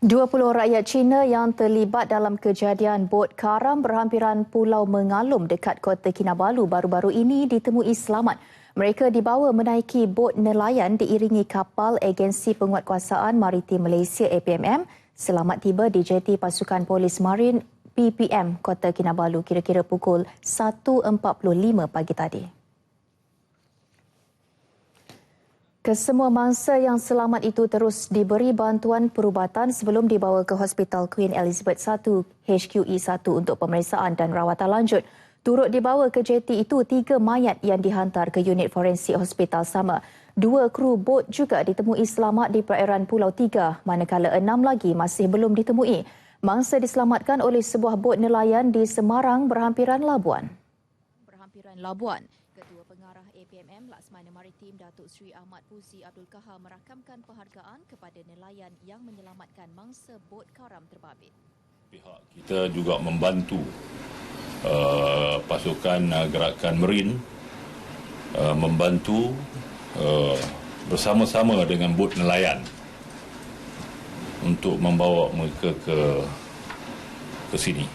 20 rakyat Cina yang terlibat dalam kejadian bot karam berhampiran Pulau Mengalum dekat Kota Kinabalu baru-baru ini ditemui selamat. Mereka dibawa menaiki bot nelayan diiringi kapal Agensi Penguatkuasaan Maritim Malaysia APMM selamat tiba di jeti pasukan polis marin PPM Kota Kinabalu kira-kira pukul 1.45 pagi tadi. Kesemua mangsa yang selamat itu terus diberi bantuan perubatan sebelum dibawa ke Hospital Queen Elizabeth I HQE 1 untuk pemeriksaan dan rawatan lanjut. Turut dibawa ke jeti itu tiga mayat yang dihantar ke unit forensik hospital sama. Dua kru bot juga ditemui selamat di perairan Pulau Tiga, manakala enam lagi masih belum ditemui. Mangsa diselamatkan oleh sebuah bot nelayan di Semarang berhampiran Labuan. Berhampiran Labuan. Ketua Pengarah APMM Laksmana Maritim Datuk Seri Ahmad Puzi Abdul Kahar merakamkan penghargaan kepada nelayan yang menyelamatkan mangsa bot karam terbabit. Pihak kita juga membantu uh, pasukan uh, gerakan merin uh, membantu uh, bersama-sama dengan bot nelayan untuk membawa mereka ke ke sini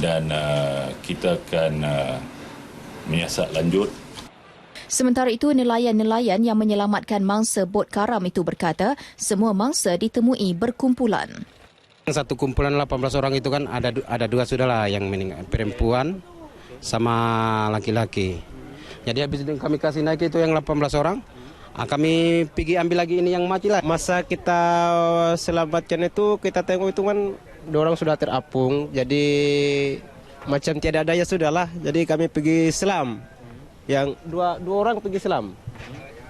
dan uh, kita akan uh, menyiasat lanjut. Sementara itu, nelayan-nelayan yang menyelamatkan mangsa bot karam itu berkata, semua mangsa ditemui berkumpulan. Satu kumpulan 18 orang itu kan ada ada dua sudahlah yang meninggal, perempuan sama laki-laki. Jadi habis itu kami kasih naik itu yang 18 orang, ah, kami pergi ambil lagi ini yang mati lah. Masa kita selamatkan itu kita tengok itu kan dua orang sudah terapung, jadi macam tiada daya sudahlah. Jadi kami pergi selam. Yang dua dua orang pergi selam.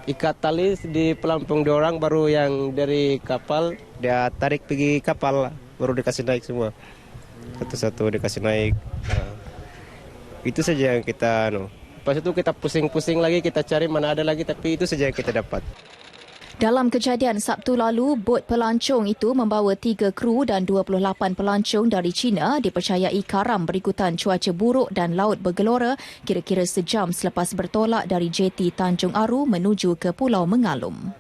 Ikat tali di pelampung dua orang baru yang dari kapal dia tarik pergi kapal baru dikasih naik semua. Satu-satu dikasih naik. Itu saja yang kita no. Pas itu kita pusing-pusing lagi kita cari mana ada lagi tapi itu saja yang kita dapat. Dalam kejadian Sabtu lalu, bot pelancong itu membawa tiga kru dan 28 pelancong dari China dipercayai karam berikutan cuaca buruk dan laut bergelora kira-kira sejam selepas bertolak dari jeti Tanjung Aru menuju ke Pulau Mengalum.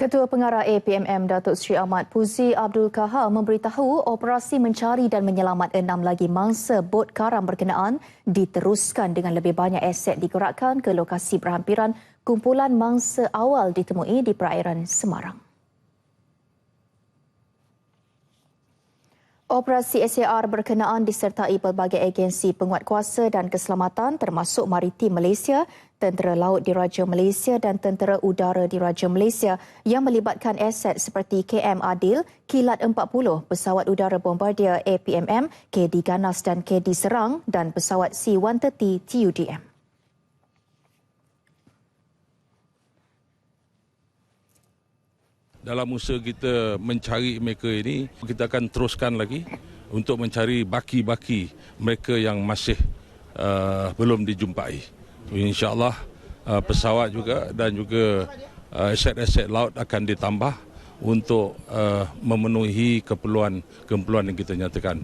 Ketua Pengarah APMM Datuk Seri Ahmad Puzi Abdul Kahar memberitahu operasi mencari dan menyelamat enam lagi mangsa bot karam berkenaan diteruskan dengan lebih banyak aset digerakkan ke lokasi berhampiran kumpulan mangsa awal ditemui di perairan Semarang. Operasi SAR berkenaan disertai pelbagai agensi penguatkuasa dan keselamatan termasuk Maritim Malaysia, Tentera Laut Diraja Malaysia dan Tentera Udara Diraja Malaysia yang melibatkan aset seperti KM Adil, Kilat 40, pesawat udara bombardier APMM, KD Ganas dan KD Serang dan pesawat C-130 TUDM. Dalam usaha kita mencari mereka ini, kita akan teruskan lagi untuk mencari baki-baki mereka yang masih uh, belum dijumpai. InsyaAllah uh, pesawat juga dan juga uh, aset-aset laut akan ditambah untuk uh, memenuhi keperluan-keperluan yang kita nyatakan.